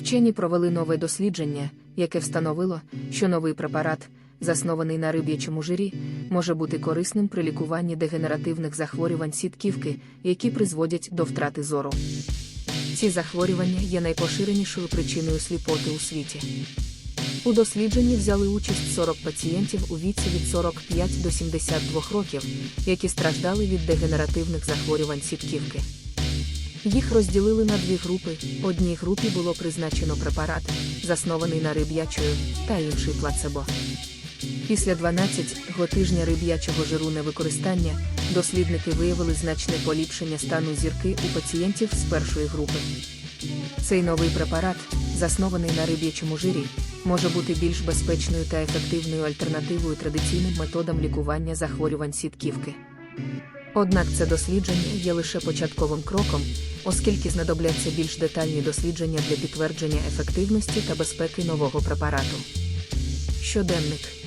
Вчені провели нове дослідження, яке встановило, що новий препарат, заснований на риб'ячому жирі, може бути корисним при лікуванні дегенеративних захворювань сітківки, які призводять до втрати зору. Ці захворювання є найпоширенішою причиною сліпоти у світі. У дослідженні взяли участь 40 пацієнтів у віці від 45 до 72 років, які страждали від дегенеративних захворювань сітківки. Їх розділили на дві групи. Одній групі було призначено препарат, заснований на риб'ячою, та інший плацебо. Після 12-го тижня риб'ячого жиру невикористання дослідники виявили значне поліпшення стану зірки у пацієнтів з першої групи. Цей новий препарат, заснований на риб'ячому жирі, може бути більш безпечною та ефективною альтернативою традиційним методам лікування захворювань сітківки. Однак це дослідження є лише початковим кроком, оскільки знадобляться більш детальні дослідження для підтвердження ефективності та безпеки нового препарату. Щоденник